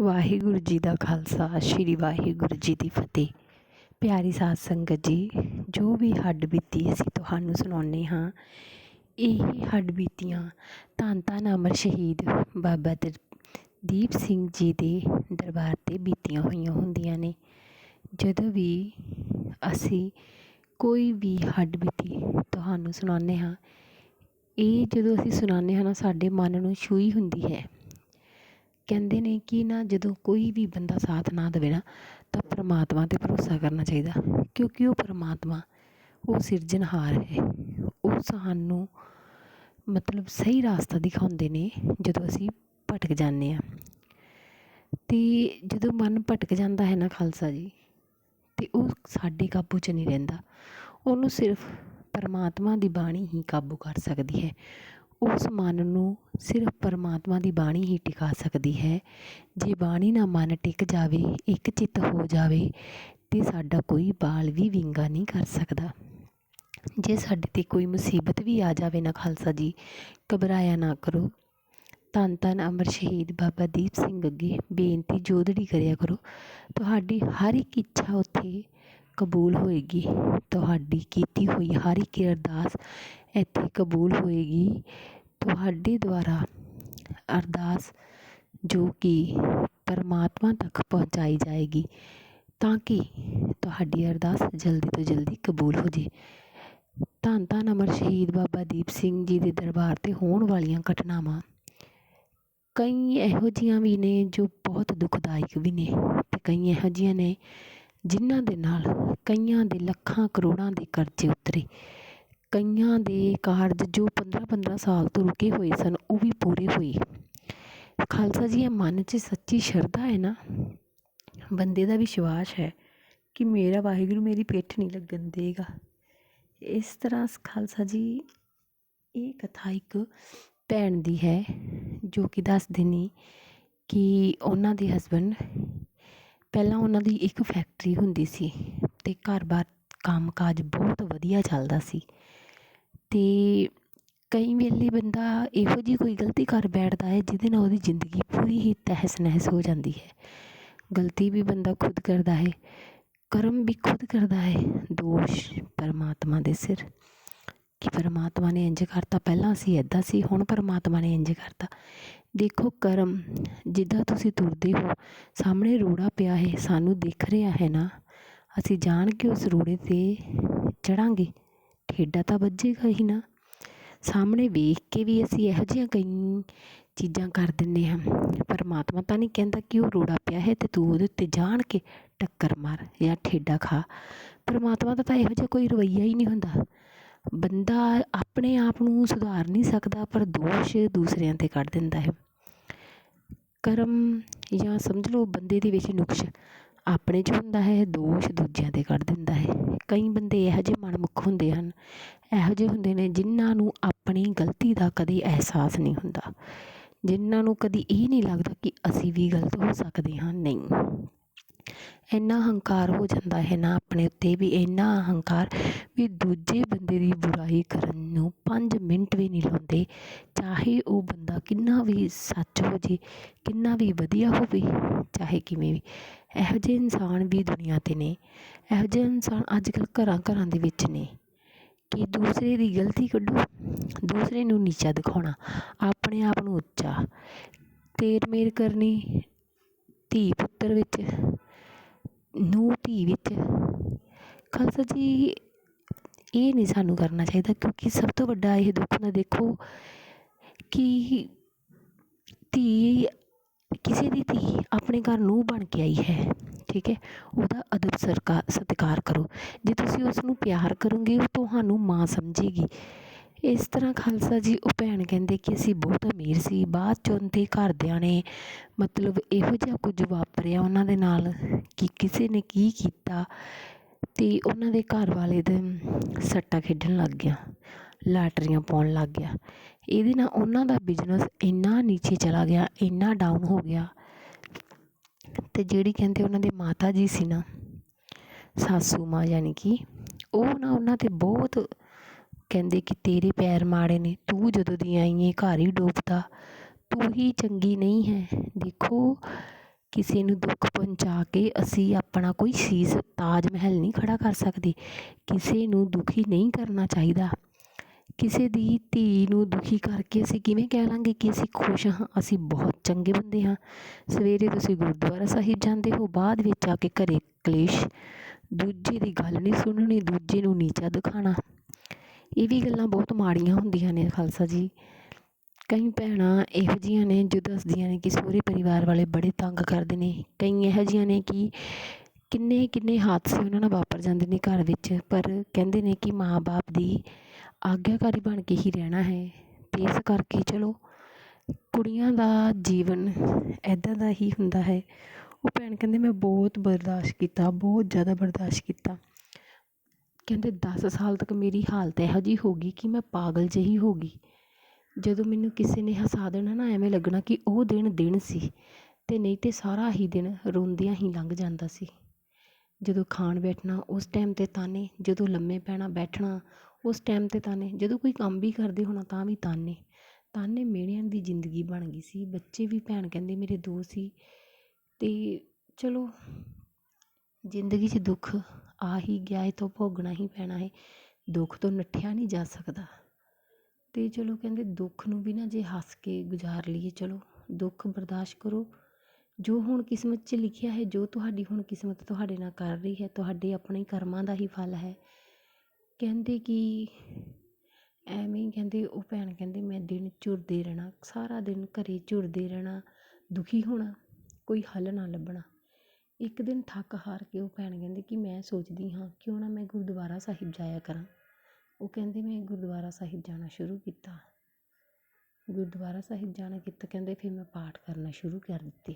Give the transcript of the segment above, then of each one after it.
ਵਾਹਿਗੁਰੂ ਜੀ ਦਾ ਖਾਲਸਾ, ਸ੍ਰੀ ਵਾਹਿਗੁਰੂ ਜੀ ਦੀ ਫਤਿਹ। ਪਿਆਰੀ ਸਾਧ ਸੰਗਤ ਜੀ, ਜੋ ਵੀ ਹੱਡ ਬੀਤੀ ਅਸੀਂ ਤੁਹਾਨੂੰ ਸੁਣਾਉਂਦੇ ਹਾਂ, ਇਹ ਹੱਡ ਬੀਤੀਆਂ ਧੰਨ ਧੰਨ ਅਮਰ ਸ਼ਹੀਦ ਬਾਬਾ ਦਰ- ਦੀਪ ਸਿੰਘ ਜੀ ਦੇ ਦਰਬਾਰ 'ਤੇ ਬੀਤੀਆਂ ਹੋਈਆਂ ਹੁੰਦੀਆਂ ਨੇ। ਜਦੋਂ ਵੀ ਅਸੀਂ ਕੋਈ ਵੀ ਹੱਡ ਬੀਤੀ ਤੁਹਾਨੂੰ ਸੁਣਾਉਂਦੇ ਹਾਂ, ਇਹ ਜਦੋਂ ਅਸੀਂ ਸੁਣਾਉਂਦੇ ਹਾਂ ਨਾ, ਸਾਡੇ ਮਨ ਨੂੰ ਛੂਈ ਹੁੰਦੀ ਹੈ। ਕਹਿੰਦੇ ਨੇ ਕਿ ਨਾ ਜਦੋਂ ਕੋਈ ਵੀ ਬੰਦਾ ਸਾਥ ਨਾ ਦੇਵੇ ਨਾ, ਤਾਂ ਪਰਮਾਤਮਾ 'ਤੇ ਭਰੋਸਾ ਕਰਨਾ ਚਾਹੀਦਾ, ਕਿਉਂਕਿ ਉਹ ਪਰਮਾਤਮਾ, ਉਹ ਸਿਰਜਣਹਾਰ ਹੈ। ਉਹ ਸਾਨੂੰ ਮਤਲਬ ਸਹੀ ਰਾਸਤਾ ਦਿਖਾਉਂਦੇ ਨੇ ਜਦੋਂ ਅਸੀਂ ਭਟਕ ਜਾਂਦੇ ਹਾਂ। ਅਤੇ ਜਦੋਂ ਮਨ ਭਟਕ ਜਾਂਦਾ ਹੈ ਨਾ ਖਾਲਸਾ ਜੀ ਅਤੇ ਉਹ ਸਾਡੇ ਕਾਬੂ 'ਚ ਨਹੀਂ ਰਹਿੰਦਾ। ਉਹਨੂੰ ਸਿਰਫ ਪਰਮਾਤਮਾ ਦੀ ਬਾਣੀ ਹੀ ਕਾਬੂ ਕਰ ਸਕਦੀ ਹੈ। ਉਸ ਮਨ ਨੂੰ ਸਿਰਫ ਪਰਮਾਤਮਾ ਦੀ ਬਾਣੀ ਹੀ ਟਿਕਾ ਸਕਦੀ ਹੈ। ਜੇ ਬਾਣੀ ਨਾਲ ਮਨ ਟਿਕ ਜਾਵੇ, ਇੱਕ ਚਿੱਤ ਹੋ ਜਾਵੇ, ਤਾਂ ਸਾਡਾ ਕੋਈ ਬਾਲ ਵੀ ਵਿੰਗਾ ਨਹੀਂ ਕਰ ਸਕਦਾ। ਜੇ ਸਾਡੇ 'ਤੇ ਕੋਈ ਮੁਸੀਬਤ ਵੀ ਆ ਜਾਵੇ ਨਾ ਖਾਲਸਾ ਜੀ, ਘਬਰਾਇਆ ਨਾ ਕਰੋ। ਧੰਨ ਧੰਨ ਅਮਰ ਸ਼ਹੀਦ ਬਾਬਾ ਦੀਪ ਸਿੰਘ ਅੱਗੇ ਬੇਨਤੀ ਜੋਦੜੀ ਕਰਿਆ ਕਰੋ। ਤੁਹਾਡੀ ਹਰ ਇੱਕ ਇੱਛਾ ਉੱਥੇ ਕਬੂਲ ਹੋਏਗੀ। ਤੁਹਾਡੀ ਕੀਤੀ ਹੋਈ ਹਰ ਇੱਕ ਅਰਦਾਸ ਇੱਥੇ ਕਬੂਲ ਹੋਏਗੀ। ਤੁਹਾਡੇ ਦੁਆਰਾ ਅਰਦਾਸ, ਜੋ ਕਿ ਪਰਮਾਤਮਾ ਤੱਕ ਪਹੁੰਚਾਈ ਜਾਏਗੀ, ਤਾਂ ਕਿ ਤੁਹਾਡੀ ਅਰਦਾਸ ਜਲਦੀ ਤੋਂ ਜਲਦੀ ਕਬੂਲ ਹੋ ਜੇ। ਧੰਨ ਧੰਨ ਅਮਰ ਸ਼ਹੀਦ ਬਾਬਾ ਦੀਪ ਸਿੰਘ ਜੀ ਦੇ ਦਰਬਾਰ 'ਤੇ ਹੋਣ ਵਾਲੀਆਂ ਘਟਨਾਵਾਂ। ਕਈ ਇਹੋ ਜਿਹੀਆਂ ਵੀ ਨੇ ਜੋ ਬਹੁਤ ਦੁਖਦਾਇਕ ਵੀ ਨੇ ਅਤੇ ਕਈ ਇਹੋ ਜਿਹੀਆਂ ਨੇ ਜਿਨ੍ਹਾਂ ਦੇ ਨਾਲ ਕਈਆਂ ਦੇ ਲੱਖਾਂ ਕਰੋੜਾਂ ਦੇ ਕਰਜ਼ੇ ਉਤਰੇ। ਕਈਆਂ ਦੇ ਕਾਰਜ ਜੋ 15-15 ਸਾਲ ਤੋਂ ਰੁਕੇ ਹੋਏ ਸਨ, ਉਹ ਵੀ ਪੂਰੇ ਹੋਏ। ਖਾਲਸਾ ਜੀ, ਇਹ ਮਨ 'ਚ ਸੱਚੀ ਸ਼ਰਧਾ ਹੈ ਨਾ? ਬੰਦੇ ਦਾ ਵਿਸ਼ਵਾਸ ਹੈ ਕਿ ਮੇਰਾ ਵਾਹਿਗੁਰੂ ਮੇਰੀ ਪਿੱਠ ਨਹੀਂ ਲੱਗਣ ਦੇਗਾ। ਇਸ ਤਰ੍ਹਾਂ ਖਾਲਸਾ ਜੀ, ਇਹ ਕਥਾ ਇੱਕ ਭੈਣ ਦੀ ਹੈ, ਜੋ ਕਿ ਦੱਸਦੇ ਨੇ ਕਿ ਉਹਨਾਂ ਦੇ ਹਸਬੈਂਡ ਪਹਿਲਾਂ ਉਹਨਾਂ ਦੀ ਇੱਕ ਫੈਕਟਰੀ ਹੁੰਦੀ ਸੀ ਅਤੇ ਘਰ-ਬਾਰ ਕੰਮ-ਕਾਜ ਬਹੁਤ ਵਧੀਆ ਚੱਲਦਾ ਸੀ। ਅਤੇ ਕਈ ਵੇਲੇ ਬੰਦਾ ਇਹੋ ਜਿਹੀ ਕੋਈ ਗਲਤੀ ਕਰ ਬੈਠਦਾ ਹੈ, ਜਿਹਦੇ ਨਾਲ ਉਹਦੀ ਜ਼ਿੰਦਗੀ ਪੂਰੀ ਹੀ ਤਹਿਸ ਨਹਿਸ ਹੋ ਜਾਂਦੀ ਹੈ। ਗਲਤੀ ਵੀ ਬੰਦਾ ਖੁਦ ਕਰਦਾ ਹੈ, ਕਰਮ ਵੀ ਖੁਦ ਕਰਦਾ ਹੈ, ਦੋਸ਼ ਪਰਮਾਤਮਾ ਦੇ ਸਿਰ। ਕਿ ਪਰਮਾਤਮਾ ਨੇ ਇੰਝ ਕਰਤਾ, ਪਹਿਲਾਂ ਅਸੀਂ ਇੱਦਾਂ ਸੀ, ਹੁਣ ਪਰਮਾਤਮਾ ਨੇ ਇੰਝ ਕਰਤਾ। ਦੇਖੋ, ਕਰਮ ਜਿੱਦਾਂ ਤੁਸੀਂ ਤੁਰਦੇ ਹੋ, ਸਾਹਮਣੇ ਰੋੜਾ ਪਿਆ ਹੈ, ਸਾਨੂੰ ਦਿਖ ਰਿਹਾ ਹੈ ਨਾ? ਅਸੀਂ ਜਾਣ ਕੇ ਉਸ ਰੋੜੇ 'ਤੇ ਚੜਾਂਗੇ। ਠੇਡਾ ਤਾਂ ਵੱਜੇਗਾ ਹੀ ਨਾ। ਸਾਹਮਣੇ ਵੇਖ ਕੇ ਵੀ ਅਸੀਂ ਇਹੋ ਜਿਹੀਆਂ ਕਈ ਚੀਜ਼ਾਂ ਕਰ ਦਿੰਦੇ ਹਾਂ। ਪਰਮਾਤਮਾ ਤਾਂ ਨਹੀਂ ਕਹਿੰਦਾ ਕਿ ਉਹ ਰੋੜਾ ਪਿਆ ਹੈ ਅਤੇ ਤੂੰ ਉਹਦੇ ਉੱਤੇ ਜਾਣ ਕੇ ਟੱਕਰ ਮਾਰ ਜਾਂ ਠੇਡਾ ਖਾ। ਪਰਮਾਤਮਾ ਦਾ ਤਾਂ ਇਹੋ ਜਿਹਾ ਕੋਈ ਰਵੱਈਆ ਹੀ ਨਹੀਂ ਹੁੰਦਾ। ਬੰਦਾ ਆਪਣੇ ਆਪ ਨੂੰ ਸੁਧਾਰ ਨਹੀਂ ਸਕਦਾ, ਪਰ ਦੋਸ਼ ਦੂਸਰਿਆਂ 'ਤੇ ਕੱਢ ਦਿੰਦਾ ਹੈ। ਕਰਮ ਜਾਂ ਸਮਝ ਲਓ ਬੰਦੇ ਦੇ ਵਿੱਚ ਨੁਕਸ। ਆਪਣੇ 'ਚ ਹੁੰਦਾ ਹੈ, ਦੋਸ਼ ਦੂਜਿਆਂ 'ਤੇ ਕੱਢ ਦਿੰਦਾ ਹੈ। ਕਈ ਬੰਦੇ ਇਹੋ ਜਿਹੇ ਮਨਮੁੱਖ ਹੁੰਦੇ ਹਨ, ਇਹੋ ਜਿਹੇ ਹੁੰਦੇ ਨੇ ਜਿਨ੍ਹਾਂ ਨੂੰ ਆਪਣੀ ਗਲਤੀ ਦਾ ਕਦੇ ਅਹਿਸਾਸ ਨਹੀਂ ਹੁੰਦਾ, ਜਿਨ੍ਹਾਂ ਨੂੰ ਕਦੀ ਇਹ ਨਹੀਂ ਲੱਗਦਾ ਕਿ ਅਸੀਂ ਵੀ ਗਲਤ ਹੋ ਸਕਦੇ ਹਾਂ, ਨਹੀਂ। ਇੰਨਾ ਹੰਕਾਰ ਹੋ ਜਾਂਦਾ ਹੈ ਨਾ ਆਪਣੇ ਉੱਤੇ ਵੀ, ਇੰਨਾ ਅਹੰਕਾਰ ਵੀ ਦੂਜੇ ਬੰਦੇ ਦੀ ਬੁਰਾਈ ਕਰਨ ਨੂੰ ਪੰਜ ਮਿੰਟ ਵੀ ਨਹੀਂ ਲਾਉਂਦੇ, ਚਾਹੇ ਉਹ ਬੰਦਾ ਕਿੰਨਾ ਵੀ ਸੱਚ ਹੋ ਜੇ, ਕਿੰਨਾ ਵੀ ਵਧੀਆ ਹੋਵੇ, ਚਾਹੇ ਕਿਵੇਂ ਵੀ। ਇਹੋ ਜਿਹੇ ਇਨਸਾਨ ਵੀ ਦੁਨੀਆ 'ਤੇ ਨੇ। ਇਹੋ ਜਿਹੇ ਇਨਸਾਨ ਅੱਜ ਕੱਲ੍ਹ ਘਰਾਂ ਘਰਾਂ ਦੇ ਵਿੱਚ ਨੇ। ਕਿ ਦੂਸਰੇ ਦੀ ਗਲਤੀ ਕੱਢੋ, ਦੂਸਰੇ ਨੂੰ ਨੀਚਾ ਦਿਖਾਉਣਾ, ਆਪਣੇ ਆਪ ਨੂੰ ਉੱਚਾ। ਤੇਰ ਮੇਰ ਕਰਨੀ, ਧੀ ਪੁੱਤਰ ਵਿੱਚ, ਨੂੰਹ ਧੀ ਵਿੱਚ। ਖਾਲਸਾ ਜੀ, ਇਹ ਨਹੀਂ ਸਾਨੂੰ ਕਰਨਾ ਚਾਹੀਦਾ, ਕਿਉਂਕਿ ਸਭ ਤੋਂ ਵੱਡਾ ਇਹ ਦੁੱਖ ਨਾ ਦੇਖੋ ਕਿ ਧੀ ਕਿਸੇ ਦੀ ਧੀ ਆਪਣੇ ਘਰ ਨੂੰ ਬਣ ਕੇ ਆਈ ਹੈ, ਠੀਕ ਹੈ, ਉਹਦਾ ਅਦਬ ਸਰਕਾਰ ਸਤਿਕਾਰ ਕਰੋ। ਜੇ ਤੁਸੀਂ ਉਸ ਨੂੰ ਪਿਆਰ ਕਰੋਗੇ, ਉਹ ਤੁਹਾਨੂੰ ਮਾਂ ਸਮਝੇਗੀ। ਇਸ ਤਰ੍ਹਾਂ ਖਾਲਸਾ ਜੀ, ਉਹ ਭੈਣ ਕਹਿੰਦੇ ਕਿ ਅਸੀਂ ਬਹੁਤ ਅਮੀਰ ਸੀ। ਬਾਅਦ 'ਚ ਉਹਦੇ ਘਰਦਿਆਂ ਨੇ ਮਤਲਬ ਇਹੋ ਜਿਹਾ ਕੁਝ ਵਾਪਰਿਆ ਉਹਨਾਂ ਦੇ ਨਾਲ ਕਿ ਕਿਸੇ ਨੇ ਕੀ ਕੀਤਾ ਅਤੇ ਉਹਨਾਂ ਦੇ ਘਰ ਵਾਲੇ ਦੇ ਸੱਟਾ ਖੇਡਣ ਲੱਗ ਗਿਆ। ਲਾਟਰੀਆਂ ਪਾਉਣ ਲੱਗ ਗਿਆ। ਇਹਦੇ ਨਾਲ ਉਹਨਾਂ ਦਾ ਬਿਜ਼ਨਸ ਇੰਨਾ ਨੀਚੇ ਚਲਾ ਗਿਆ, ਇੰਨਾ ਡਾਊਨ ਹੋ ਗਿਆ ਅਤੇ ਜਿਹੜੀ ਕਹਿੰਦੇ ਉਹਨਾਂ ਦੇ ਮਾਤਾ ਜੀ ਸੀ ਨਾ, ਸਾਸੂ ਮਾਂ ਯਾਨੀ ਕਿ, ਉਹ ਨਾ ਉਹਨਾਂ 'ਤੇ ਬਹੁਤ ਕਹਿੰਦੇ ਕਿ ਤੇਰੇ ਪੈਰ ਮਾੜੇ ਨੇ, ਤੂੰ ਜਦੋਂ ਦੀ ਆਈ ਹੈ ਘਰ ਹੀ ਡੋਬਦਾ, ਤੂੰ ਹੀ ਚੰਗੀ ਨਹੀਂ ਹੈ। ਦੇਖੋ, ਕਿਸੇ ਨੂੰ ਦੁੱਖ ਪਹੁੰਚਾ ਕੇ ਅਸੀਂ ਆਪਣਾ ਕੋਈ ਸ਼ੀਸ਼ ਤਾਜ ਮਹਿਲ ਨਹੀਂ ਖੜ੍ਹਾ ਕਰ ਸਕਦੇ, ਕਿਸੇ ਨੂੰ ਦੁਖੀ ਨਹੀਂ ਕਰਨਾ ਚਾਹੀਦਾ। ਕਿਸੇ ਦੀ ਧੀ ਨੂੰ ਦੁਖੀ ਕਰਕੇ ਅਸੀਂ ਕਿਵੇਂ ਕਹਿ ਲਾਂਗੇ ਕਿ ਅਸੀਂ ਖੁਸ਼ ਹਾਂ, ਅਸੀਂ ਬਹੁਤ ਚੰਗੇ ਬੰਦੇ ਹਾਂ। ਸਵੇਰੇ ਤੁਸੀਂ ਗੁਰਦੁਆਰਾ ਸਾਹਿਬ ਜਾਂਦੇ ਹੋ, ਬਾਅਦ ਵਿੱਚ ਆ ਕੇ ਘਰ ਕਲੇਸ਼। ਦੂਜੇ ਦੀ ਗੱਲ ਨਹੀਂ ਸੁਣਨੀ, ਦੂਜੇ ਨੂੰ ਨੀਚਾ ਦਿਖਾਉਣਾ। ਇਹ ਵੀ ਗੱਲਾਂ ਬਹੁਤ ਮਾੜੀਆਂ ਹੁੰਦੀਆਂ ਨੇ ਖਾਲਸਾ ਜੀ। ਕਈ ਭੈਣਾਂ ਇਹੋ ਜਿਹੀਆਂ ਨੇ ਜੋ ਦੱਸਦੀਆਂ ਨੇ ਕਿ ਸਹੁਰੇ ਪਰਿਵਾਰ ਵਾਲੇ ਬੜੇ ਤੰਗ ਕਰਦੇ ਨੇ। ਕਈ ਇਹੋ ਜਿਹੀਆਂ ਨੇ ਕਿ ਕਿੰਨੇ ਕਿੰਨੇ ਹਾਦਸੇ ਉਹਨਾਂ ਨਾਲ ਵਾਪਰ ਜਾਂਦੇ ਨੇ ਘਰ ਵਿੱਚ। ਪਰ ਕਹਿੰਦੇ ਨੇ ਕਿ ਮਾਂ ਬਾਪ ਦੀ ਆਗਿਆਕਾਰੀ ਬਣ ਕੇ ਹੀ ਰਹਿਣਾ ਹੈ। ਅਤੇ ਇਸ ਕਰਕੇ ਚਲੋ, ਕੁੜੀਆਂ ਦਾ ਜੀਵਨ ਇੱਦਾਂ ਦਾ ਹੀ ਹੁੰਦਾ ਹੈ। ਉਹ ਭੈਣ ਕਹਿੰਦੇ, ਮੈਂ ਬਹੁਤ ਬਰਦਾਸ਼ਤ ਕੀਤਾ, ਬਹੁਤ ਜ਼ਿਆਦਾ ਬਰਦਾਸ਼ਤ ਕੀਤਾ। ਕਹਿੰਦੇ, ਦਸ ਸਾਲ ਤੱਕ ਮੇਰੀ ਹਾਲਤ ਇਹੋ ਜਿਹੀ ਹੋ ਗਈ ਕਿ ਮੈਂ ਪਾਗਲ ਜਿਹੀ ਹੋ ਗਈ। ਜਦੋਂ ਮੈਨੂੰ ਕਿਸੇ ਨੇ ਹਸਾ ਦੇਣਾ ਨਾ, ਐਵੇਂ ਲੱਗਣਾ ਕਿ ਉਹ ਦਿਨ ਦਿਨ ਸੀ ਅਤੇ ਨਹੀਂ ਤਾਂ ਸਾਰਾ ਹੀ ਦਿਨ ਰੋਂਦਿਆਂ ਹੀ ਲੰਘ ਜਾਂਦਾ ਸੀ। ਜਦੋਂ ਖਾਣ ਬੈਠਣਾ, ਉਸ ਟਾਈਮ 'ਤੇ ਤਾਨੇ, ਜਦੋਂ ਲੰਮੇ ਪੈਣਾ ਬੈਠਣਾ ਉਸ ਟਾਈਮ 'ਤੇ ਤਾਨੇ, ਜਦੋਂ ਕੋਈ ਕੰਮ ਵੀ ਕਰਦੇ ਹੋਣਾ ਤਾਂ ਵੀ ਤਾਨੇ। ਤਾਨੇ ਮਿਹਣਿਆਂ ਦੀ ਜ਼ਿੰਦਗੀ ਬਣ ਗਈ ਸੀ। ਬੱਚੇ ਵੀ ਭੈਣ ਕਹਿੰਦੇ ਮੇਰੇ ਦੋ ਸੀ। ਅਤੇ ਚਲੋ, ਜ਼ਿੰਦਗੀ 'ਚ ਦੁੱਖ ਆ ਹੀ ਗਿਆ ਹੈ ਤੋਂ ਭੋਗਣਾ ਹੀ ਪੈਣਾ ਹੈ। ਦੁੱਖ ਤੋਂ ਨੱਠਿਆ ਨਹੀਂ ਜਾ ਸਕਦਾ। ਅਤੇ ਚਲੋ ਕਹਿੰਦੇ ਦੁੱਖ ਨੂੰ ਵੀ ਨਾ ਜੇ ਹੱਸ ਕੇ ਗੁਜ਼ਾਰ ਲਈਏ, ਚਲੋ ਦੁੱਖ ਬਰਦਾਸ਼ਤ ਕਰੋ। ਜੋ ਹੁਣ ਕਿਸਮਤ 'ਚ ਲਿਖਿਆ ਹੈ, ਜੋ ਤੁਹਾਡੀ ਹੁਣ ਕਿਸਮਤ ਤੁਹਾਡੇ ਨਾਲ ਕਰ ਰਹੀ ਹੈ, ਤੁਹਾਡੇ ਆਪਣੇ ਕਰਮਾਂ ਦਾ ਹੀ ਫਲ ਹੈ। ਕਹਿੰਦੇ ਕਿ ਐਵੇਂ ਹੀ ਕਹਿੰਦੇ, ਉਹ ਭੈਣ ਕਹਿੰਦੇ, ਮੈਂ ਦਿਨ ਝੁਰਦੇ ਰਹਿਣਾ, ਸਾਰਾ ਦਿਨ ਘਰ ਝੁਰਦੇ ਰਹਿਣਾ, ਦੁਖੀ ਹੋਣਾ, ਕੋਈ ਹੱਲ ਨਾ ਲੱਭਣਾ। ਇੱਕ ਦਿਨ ਥੱਕ ਹਾਰ ਕੇ ਉਹ ਭੈਣ ਕਹਿੰਦੇ ਕਿ ਮੈਂ ਸੋਚਦੀ ਹਾਂ ਕਿਉਂ ਨਾ ਮੈਂ ਗੁਰਦੁਆਰਾ ਸਾਹਿਬ ਜਾਇਆ ਕਰਾਂ। ਉਹ ਕਹਿੰਦੇ, ਮੈਂ ਗੁਰਦੁਆਰਾ ਸਾਹਿਬ ਜਾਣਾ ਸ਼ੁਰੂ ਕੀਤਾ। ਗੁਰਦੁਆਰਾ ਸਾਹਿਬ ਜਾਣਾ ਕੀਤਾ, ਕਹਿੰਦੇ, ਫਿਰ ਮੈਂ ਪਾਠ ਕਰਨਾ ਸ਼ੁਰੂ ਕਰ ਦਿੱਤੇ।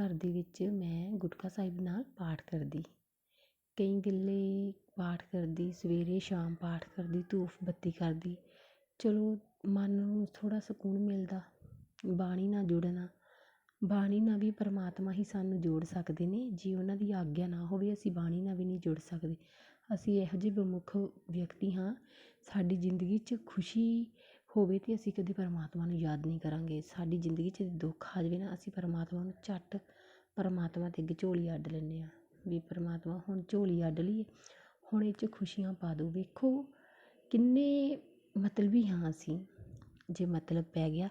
ਘਰ ਦੇ ਵਿੱਚ ਮੈਂ ਗੁਟਕਾ ਸਾਹਿਬ ਨਾਲ ਪਾਠ ਕਰਦੀ। ਕਈ ਵੇਲੇ ਪਾਠ ਕਰਦੀ, ਸਵੇਰੇ ਸ਼ਾਮ ਪਾਠ ਕਰਦੀ, ਧੂਫ ਬੱਤੀ ਕਰਦੀ। ਚਲੋ, ਮਨ ਨੂੰ ਥੋੜ੍ਹਾ ਸਕੂਨ ਮਿਲਦਾ, ਬਾਣੀ ਨਾਲ ਜੁੜਨਾ। ਬਾਣੀ ਨਾਲ ਵੀ ਪਰਮਾਤਮਾ ਹੀ ਸਾਨੂੰ ਜੋੜ ਸਕਦੇ ਨੇ। ਜੇ ਉਹਨਾਂ ਦੀ ਆਗਿਆ ਨਾ ਹੋਵੇ, ਅਸੀਂ ਬਾਣੀ ਨਾਲ ਵੀ ਨਹੀਂ ਜੁੜ ਸਕਦੇ। ਅਸੀਂ ਇਹੋ ਜਿਹੇ ਵਿਮੁੱਖ ਵਿਅਕਤੀ ਹਾਂ। ਸਾਡੀ ਜ਼ਿੰਦਗੀ 'ਚ ਖੁਸ਼ੀ ਹੋਵੇ ਤਾਂ ਅਸੀਂ ਕਦੇ ਪਰਮਾਤਮਾ ਨੂੰ ਯਾਦ ਨਹੀਂ ਕਰਾਂਗੇ। ਸਾਡੀ ਜ਼ਿੰਦਗੀ 'ਚ ਦੁੱਖ ਆ ਜਾਵੇ ਨਾ, ਅਸੀਂ ਪਰਮਾਤਮਾ ਨੂੰ ਝੱਟ ਪਰਮਾਤਮਾ 'ਤੇ ਅੱਗੇ ਝੋਲੀ ਅੱਡ ਲੈਂਦੇ ਹਾਂ। ਵੀ ਪਰਮਾਤਮਾ ਹੁਣ ਝੋਲੀ ਅੱਡ ਲਈਏ ਹੁਣ ਇਹ 'ਚ ਖੁਸ਼ੀਆਂ ਪਾ ਦਿਓ ਵੇਖੋ ਕਿੰਨੇ ਮਤਲਬੀ ਹਾਂ ਅਸੀਂ। ਜੇ ਮਤਲਬ ਪੈ ਗਿਆ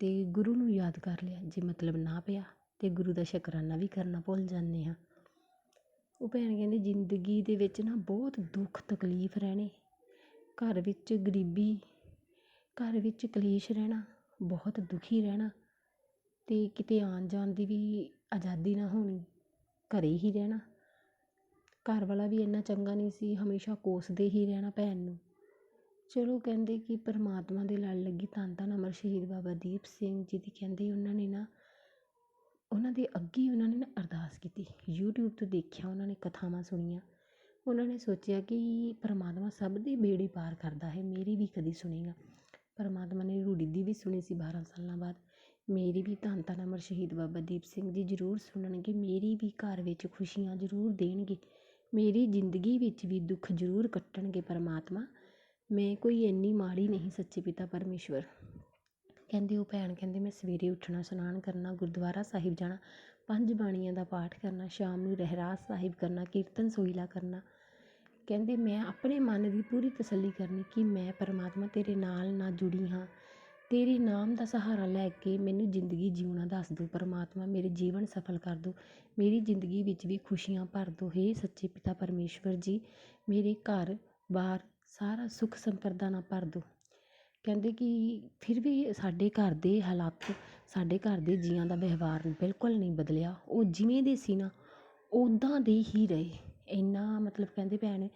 ਤਾਂ ਗੁਰੂ ਨੂੰ ਯਾਦ ਕਰ ਲਿਆ। ਜੇ ਮਤਲਬ ਨਾ ਪਿਆ ਤਾਂ ਗੁਰੂ ਦਾ ਸ਼ੁਕਰਾਨਾ ਵੀ ਕਰਨਾ ਭੁੱਲ ਜਾਂਦੇ ਹਾਂ। ਉਹ ਭੈਣ ਕਹਿੰਦੇ, ਜ਼ਿੰਦਗੀ ਦੇ ਵਿੱਚ ਨਾ ਬਹੁਤ ਦੁੱਖ, ਤਕਲੀਫ ਰਹਿਣੇ। ਘਰ ਵਿੱਚ ਗਰੀਬੀ, ਘਰ ਵਿੱਚ ਕਲੇਸ਼ ਰਹਿਣਾ, ਬਹੁਤ ਦੁਖੀ ਰਹਿਣਾ ਅਤੇ ਕਿਤੇ ਆਉਣ ਜਾਣ ਦੀ ਵੀ ਆਜ਼ਾਦੀ ਨਾ ਹੋਣੀ। ਘਰ ਹੀ ਰਹਿਣਾ। ਘਰ ਵਾਲਾ ਵੀ ਇੰਨਾ ਚੰਗਾ ਨਹੀਂ ਸੀ, ਹਮੇਸ਼ਾ ਕੋਸਦੇ ਹੀ ਰਹਿਣਾ ਭੈਣ ਨੂੰ। ਚਲੋ ਕਹਿੰਦੇ ਕਿ ਪਰਮਾਤਮਾ ਦੇ ਲੜ ਲੱਗੀ ਧੰਨ ਧੰਨ ਅਮਰ ਸ਼ਹੀਦ ਬਾਬਾ ਦੀਪ ਸਿੰਘ ਜੀ ਦੀ। ਕਹਿੰਦੇ ਉਹਨਾਂ ਨੇ ਨਾ, ਉਹਨਾਂ ਦੇ ਅੱਗੇ ਉਹਨਾਂ ਨੇ ਨਾ ਅਰਦਾਸ ਕੀਤੀ। ਯੂਟਿਊਬ ਤੋਂ ਦੇਖਿਆ ਉਹਨਾਂ ਨੇ ਕਥਾਵਾਂ ਸੁਣੀਆਂ। ਉਹਨਾਂ ਨੇ ਸੋਚਿਆ ਕਿ ਪਰਮਾਤਮਾ ਸਭ ਦੇ ਬੇੜੇ ਪਾਰ ਕਰਦਾ ਹੈ, ਮੇਰੀ ਵੀ ਕਦੀ ਸੁਣੇਗਾ। ਪਰਮਾਤਮਾ ਨੇ ਰੂੜੀ ਦੀ ਵੀ ਸੁਣੀ ਸੀ 12 ਸਾਲਾਂ ਬਾਅਦ। ਮੇਰੀ ਵੀ ਧੰਨ ਧੰਨ ਅਮਰ ਸ਼ਹੀਦ ਬਾਬਾ ਦੀਪ ਸਿੰਘ ਜੀ ਜ਼ਰੂਰ ਸੁਣਨਗੇ, ਮੇਰੀ ਵੀ ਘਰ ਵਿੱਚ ਖੁਸ਼ੀਆਂ ਜ਼ਰੂਰ ਦੇਣਗੇ, ਮੇਰੀ ਜ਼ਿੰਦਗੀ ਵਿੱਚ ਵੀ ਦੁੱਖ ਜ਼ਰੂਰ ਕੱਟਣਗੇ ਪਰਮਾਤਮਾ, ਮੈਂ ਕੋਈ ਇੰਨੀ ਮਾੜੀ ਨਹੀਂ ਸੱਚੇ ਪਿਤਾ ਪਰਮੇਸ਼ਵਰ। ਕਹਿੰਦੇ ਉਹ ਭੈਣ, ਕਹਿੰਦੇ ਮੈਂ ਸਵੇਰੇ ਉੱਠਣਾ, ਇਸ਼ਨਾਨ ਕਰਨਾ, ਗੁਰਦੁਆਰਾ ਸਾਹਿਬ ਜਾਣਾ, ਪੰਜ ਬਾਣੀਆਂ ਦਾ ਪਾਠ ਕਰਨਾ, ਸ਼ਾਮ ਨੂੰ ਰਹਿਰਾਸ ਸਾਹਿਬ ਕਰਨਾ, ਕੀਰਤਨ ਸੋਹਿਲਾ ਕਰਨਾ। ਕਹਿੰਦੇ ਮੈਂ ਆਪਣੇ ਮਨ ਦੀ ਪੂਰੀ ਤਸੱਲੀ ਕਰਨੀ ਕਿ ਮੈਂ ਪਰਮਾਤਮਾ ਤੇਰੇ ਨਾਲ ਨਾ ਜੁੜੀ ਹਾਂ ਤੇਰੇ ਨਾਮ ਦਾ ਸਹਾਰਾ ਲੈ ਕੇ ਮੈਨੂੰ ਜ਼ਿੰਦਗੀ ਜਿਉਣਾ ਦੱਸ ਦਿਓ ਪਰਮਾਤਮਾ ਮੇਰੇ ਜੀਵਨ ਸਫਲ ਕਰ ਦਿਓ ਮੇਰੀ ਜ਼ਿੰਦਗੀ ਵਿੱਚ ਵੀ ਖੁਸ਼ੀਆਂ ਭਰ ਦਿਓ ਹੇ ਸੱਚੇ ਪਿਤਾ ਪਰਮੇਸ਼ਵਰ ਜੀ, ਮੇਰੇ ਘਰ ਬਾਰ ਸਾਰਾ ਸੁੱਖ ਸੰਪਰਦਾ ਨਾਲ ਭਰ ਦਿਓ ਕਹਿੰਦੇ ਕਿ ਫਿਰ ਵੀ ਸਾਡੇ ਘਰ ਦੇ ਹਾਲਾਤ, ਸਾਡੇ ਘਰ ਦੇ ਜੀਆਂ ਦਾ ਵਿਵਹਾਰ ਬਿਲਕੁਲ ਨਹੀਂ ਬਦਲਿਆ, ਉਹ ਜਿਵੇਂ ਦੇ ਸੀ ਨਾ ਉੱਦਾਂ ਦੇ ਹੀ ਰਹੇ। ਇੰਨਾ ਮਤਲਬ ਕਹਿੰਦੇ ਭੈਣ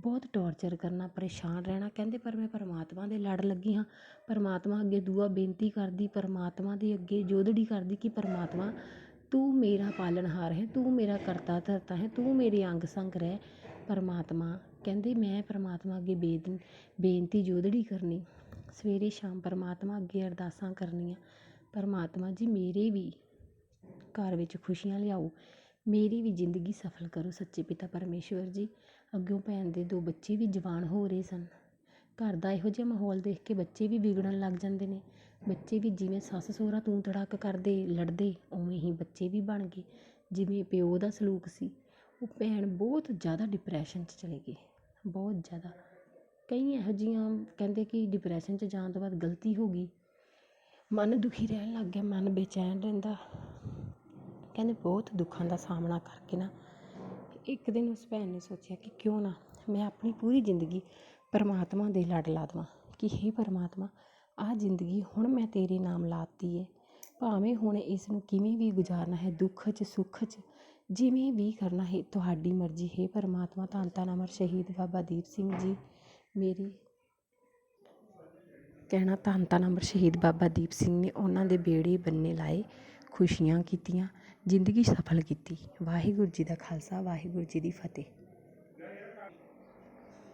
ਬਹੁਤ ਟੋਰਚਰ ਕਰਨਾ, ਪਰੇਸ਼ਾਨ ਰਹਿਣਾ, ਕਹਿੰਦੇ ਪਰ ਮੈਂ ਪਰਮਾਤਮਾ ਦੇ ਲੜ ਲੱਗੀ ਹਾਂ। ਪਰਮਾਤਮਾ ਅੱਗੇ ਦੁਆ ਬੇਨਤੀ ਕਰਦੀ, ਪਰਮਾਤਮਾ ਦੇ ਅੱਗੇ ਜੋਦੜੀ ਕਰਦੀ ਕਿ ਪਰਮਾਤਮਾ, ਤੂੰ ਮੇਰਾ ਪਾਲਣਹਾਰ ਹੈ, ਤੂੰ ਮੇਰਾ ਕਰਤਾ ਧਰਤਾ ਹੈ, ਤੂੰ ਮੇਰੇ ਅੰਗ ਸੰਗ ਰਹਿ। ਪਰਮਾਤਮਾ ਕਹਿੰਦੇ, ਮੈਂ ਪਰਮਾਤਮਾ ਅੱਗੇ ਬੇਦ, ਬੇਨਤੀ ਜੋਦੜੀ ਕਰਨੀ। ਸਵੇਰੇ ਸ਼ਾਮ ਪਰਮਾਤਮਾ ਅੱਗੇ ਅਰਦਾਸਾਂ ਕਰਨੀਆਂ। ਪਰਮਾਤਮਾ ਜੀ, ਮੇਰੇ ਵੀ ਘਰ ਵਿੱਚ ਖੁਸ਼ੀਆਂ ਲਿਆਓ। ਮੇਰੀ ਵੀ ਜ਼ਿੰਦਗੀ ਸਫਲ ਕਰੋ, ਸੱਚੇ ਪਿਤਾ ਪਰਮੇਸ਼ਵਰ ਜੀ। ਅੱਗਿਓਂ ਭੈਣ ਦੇ ਦੋ ਬੱਚੇ ਵੀ ਜਵਾਨ ਹੋ ਰਹੇ ਸਨ। ਘਰ ਦਾ ਇਹੋ ਜਿਹਾ ਮਾਹੌਲ ਦੇਖ ਕੇ ਬੱਚੇ ਵੀ ਵਿਗੜਨ ਲੱਗ ਜਾਂਦੇ ਨੇ। ਬੱਚੇ ਵੀ ਜਿਵੇਂ ਸੱਸ ਸਹੁਰਾ ਤੂੰ ਤੜਾਕ ਕਰਦੇ ਲੜਦੇ, ਉਵੇਂ ਹੀ ਬੱਚੇ ਵੀ ਬਣ ਗਏ। ਜਿਵੇਂ ਪਿਓ ਦਾ ਸਲੂਕ ਸੀ। ਉਹ ਭੈਣ ਬਹੁਤ ਜ਼ਿਆਦਾ ਡਿਪਰੈਸ਼ਨ 'ਚ ਚਲੇ ਗਏ ਬਹੁਤ ਜ਼ਿਆਦਾ। ਕਈ ਇਹੋ ਜਿਹੀਆਂ ਕਹਿੰਦੇ ਕਿ ਡਿਪਰੈਸ਼ਨ 'ਚ ਜਾਣ ਤੋਂ ਬਾਅਦ ਗਲਤੀ ਹੋ ਗਈ। ਮਨ ਦੁਖੀ ਰਹਿਣ ਲੱਗ ਗਿਆ, ਮਨ ਬੇਚੈਨ ਰਹਿੰਦਾ। ਕਹਿੰਦੇ ਬਹੁਤ ਦੁੱਖਾਂ ਦਾ ਸਾਹਮਣਾ ਕਰਕੇ ਨਾ ਇੱਕ ਦਿਨ ਉਸ ਭੈਣ ਨੇ ਸੋਚਿਆ ਕਿ ਕਿਉਂ ਨਾ ਮੈਂ ਆਪਣੀ ਪੂਰੀ ਜ਼ਿੰਦਗੀ ਪਰਮਾਤਮਾ ਦੇ ਲੜ ਲਾ ਦੇਵਾਂ। ਕਿ ਹੇ ਪਰਮਾਤਮਾ, ਆਹ ਜ਼ਿੰਦਗੀ ਹੁਣ ਮੈਂ ਤੇਰੇ ਨਾਮ ਲਾਤੀ ਹੈ ਭਾਵੇਂ ਹੁਣ ਇਸ ਨੂੰ ਕਿਵੇਂ ਵੀ ਗੁਜ਼ਾਰਨਾ ਹੈ, ਦੁੱਖ 'ਚ, ਸੁੱਖ 'ਚ, ਜਿਵੇਂ ਵੀ ਕਰਨਾ ਹੈ, ਤੁਹਾਡੀ ਮਰਜ਼ੀ। ਹੈ ਪਰਮਾਤਮਾ, ਧੰਨ ਧੰਨ ਅਮਰ ਸ਼ਹੀਦ ਬਾਬਾ ਦੀਪ ਸਿੰਘ ਜੀ, ਮੇਰੀ ਕਹਿਣਾ ਧੰਨ ਧੰਨ ਅਮਰ ਸ਼ਹੀਦ ਬਾਬਾ ਦੀਪ ਸਿੰਘ ਨੇ ਉਹਨਾਂ ਦੇ ਬੇੜੇ ਬੰਨੇ ਲਾਏ, ਖੁਸ਼ੀਆਂ ਕੀਤੀਆਂ। ਜ਼ਿੰਦਗੀ ਸਫਲ ਕੀਤੀ। ਵਾਹਿਗੁਰੂ ਜੀ ਦਾ ਖਾਲਸਾ ਵਾਹਿਗੁਰੂ ਜੀ ਦੀ ਫਤਿਹ।